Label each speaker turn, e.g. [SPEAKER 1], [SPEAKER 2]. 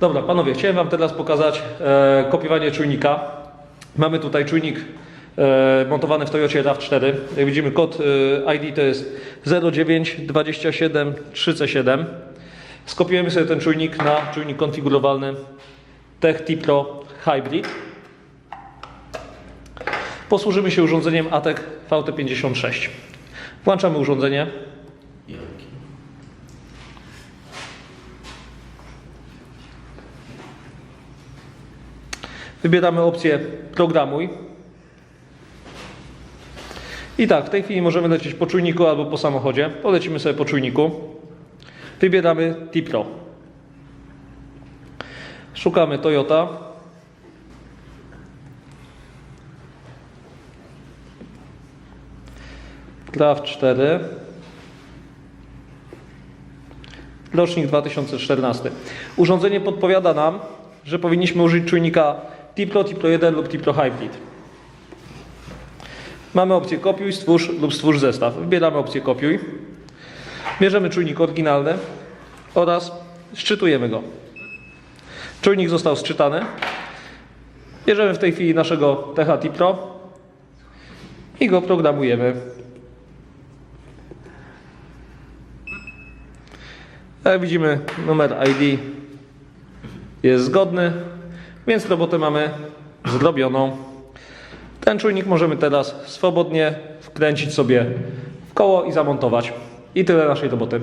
[SPEAKER 1] Dobra, panowie, chciałem Wam teraz pokazać e, kopiowanie czujnika. Mamy tutaj czujnik e, montowany w Toyocie RAV4. Jak widzimy, kod e, ID to jest 09273C7. Skopiujemy sobie ten czujnik na czujnik konfigurowalny Tech T-Pro Hybrid. Posłużymy się urządzeniem ATEC VT56. Włączamy urządzenie. Wybieramy opcję programuj. I tak, w tej chwili możemy lecieć po czujniku albo po samochodzie. Polecimy sobie po czujniku. Wybieramy T-Pro. Szukamy Toyota. RAV4. Rocznik 2014. Urządzenie podpowiada nam, że powinniśmy użyć czujnika T-Pro, T-Pro 1 lub T-Pro Hybrid. Mamy opcję kopiuj, stwórz lub stwórz zestaw. Wybieramy opcję kopiuj. Bierzemy czujnik oryginalny oraz szczytujemy go. Czujnik został sczytany. Bierzemy w tej chwili naszego THT Pro i go programujemy. Jak widzimy, numer ID jest zgodny, więc robotę mamy zrobioną. Ten czujnik możemy teraz swobodnie wkręcić sobie w koło i zamontować. I tyle naszej roboty.